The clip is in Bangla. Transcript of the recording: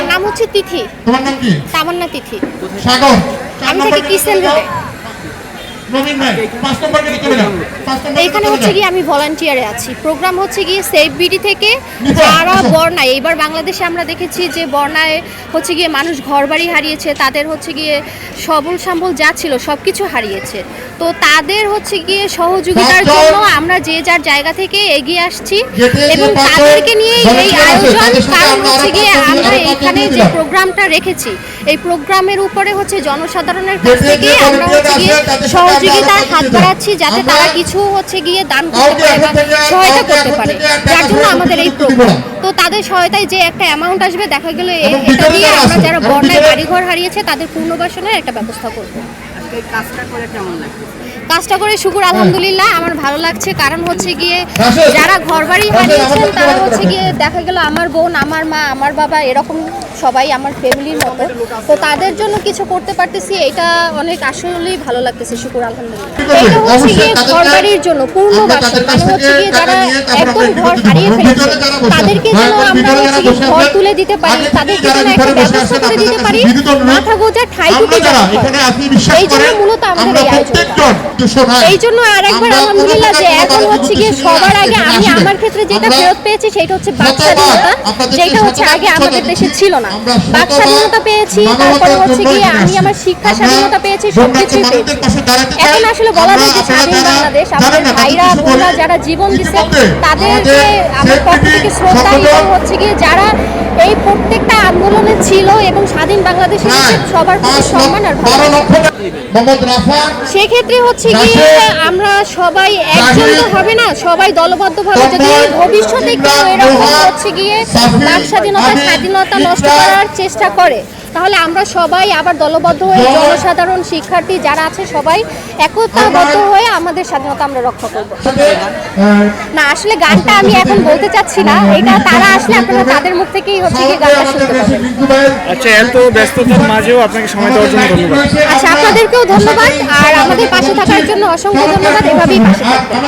আমার নাম হচ্ছে তিথি। তোমার নাম কি? তামান্না তিথি। সাগর আমি থাকি কিসেল রোডে এইখানে হচ্ছে গিয়ে আমি ভলান্টিয়ারে আছি। প্রোগ্রাম হচ্ছে গিয়ে সেফ বিডি থেকে যারা আসো। বর্ণায় এইবার বাংলাদেশে আমরা দেখেছি যে বর্ণায় হচ্ছে গিয়ে মানুষ ঘরবাড়ি হারিয়েছে তাদের হচ্ছে গিয়ে সবল সম্বল যা ছিল সব কিছু হারিয়েছে। তো তাদের হচ্ছে গিয়ে সহযোগিতার জন্য আমরা যে যার জায়গা থেকে এগিয়ে আসছি এবং তাদেরকে নিয়ে এই আয়োজন কারণ হচ্ছে গিয়ে আমরা এখানে যে প্রোগ্রামটা রেখেছি এই প্রোগ্রামের উপরে হচ্ছে জনসাধারণের কাছ থেকে আমরা হচ্ছে গিয়ে সহযোগিতার হাত বাড়াচ্ছি যাতে তারা কিছু হচ্ছে গিয়ে দান করতে পারে বা সহায়তা করতে পারে। যার জন্য আমাদের এই প্রোগ্রাম তো তাদের সহায়তায় যে একটা অ্যামাউন্ট আসবে দেখা গেল এটা নিয়ে দিয়ে আমরা যারা বন্যায় বাড়িঘর হারিয়েছে তাদের পুনর্বাসনের একটা ব্যবস্থা করব। আজকে এই কাজটা করে কেমন লাগছে কাজটা করে শুকুর আলহামদুলিল্লাহ আমার ভালো লাগছে কারণ হচ্ছে গিয়ে যারা ঘর বাড়ি হারিয়েছেন তারা হচ্ছে গিয়ে দেখা গেল আমার বোন আমার মা আমার বাবা এরকম সবাই আমার ফ্যামিলির মতো তো তাদের জন্য কিছু করতে পারতেছি এটা অনেক আসলেই ভালো লাগতেছে শুকুর আলহামদুলিল্লাহ এটা হচ্ছে গিয়ে ঘর বাড়ির জন্য আমরা পূর্ণবাসন মানে হচ্ছে গিয়ে যারা একদম ঘর হারিয়ে ফেলেছে তাদেরকে যেন আমরা হচ্ছে গিয়ে ঘর তুলে দিতে পারি তাদেরকে যারা যেন একটা ব্যবস্থা করে দিতে পারি। মাথা গোজা ঠাই বিশ্বাস এই জন্য মূলত আমাদের এই আয়োজনটা। এই জন্য আর একবার আলহামদুলিল্লাহ যে এখন হচ্ছে গিয়ে সবার আগে আমি আমার ক্ষেত্রে যেটা ফেরত পেয়েছি সেটা হচ্ছে বাক স্বাধীনতা যেটা হচ্ছে আগে আমাদের দেশে ছিল না। বাক স্বাধীনতা পেয়েছি তারপরে হচ্ছে গিয়ে আমি আমার শিক্ষা স্বাধীনতা পেয়েছি সব বন্যার্ত কিছুই মানুষদের পেয়েছি পাশে দাঁড়াতে চাই। এখন আসলে বলা যায় যে স্বাধীন বাংলাদেশ আমাদের ভাইরা বোনরা যারা জীবন দিচ্ছে ইতিমধ্যে তাদেরকে আমার পক্ষ থেকে শ্রদ্ধা হচ্ছে গিয়ে যারা এই প্রত্যেকটা আন্দোলনে ছিল এবং স্বাধীন বাংলাদেশের সবার প্রতি সম্মান আর সেক্ষেত্রে হচ্ছে কি আমরা সবাই একজন তো হবে না সবাই দলবদ্ধভাবে যদি ভবিষ্যতে কেউ এরকম হচ্ছে গিয়ে বাক স্বাধীনতা স্বাধীনতা নষ্ট করার চেষ্টা করে। তাহলে আমরা সবাই আবার দলবদ্ধ হয়ে জনসাধারণ শিক্ষার্থী যারা আছে সবাই একতাবদ্ধ হয়ে আমাদের স্বাধীনতা আমরা রক্ষা করব। না আসলে গানটা আমি এখন বলতে চাচ্ছি না। এটা তারা আসলে আপনারা তাদের মুখ থেকেই হচ্ছে গানটা শুনতে পাবেন। আচ্ছা এত ব্যস্ততার মাঝেও আপনাকে সময় দেওয়ার জন্য ধন্যবাদ। আচ্ছা আপনাদেরকেও ধন্যবাদ। আর আমাদের পাশে থাকার জন্য অসংখ্য ধন্যবাদ। এভাবেই পাশে থাকবেন।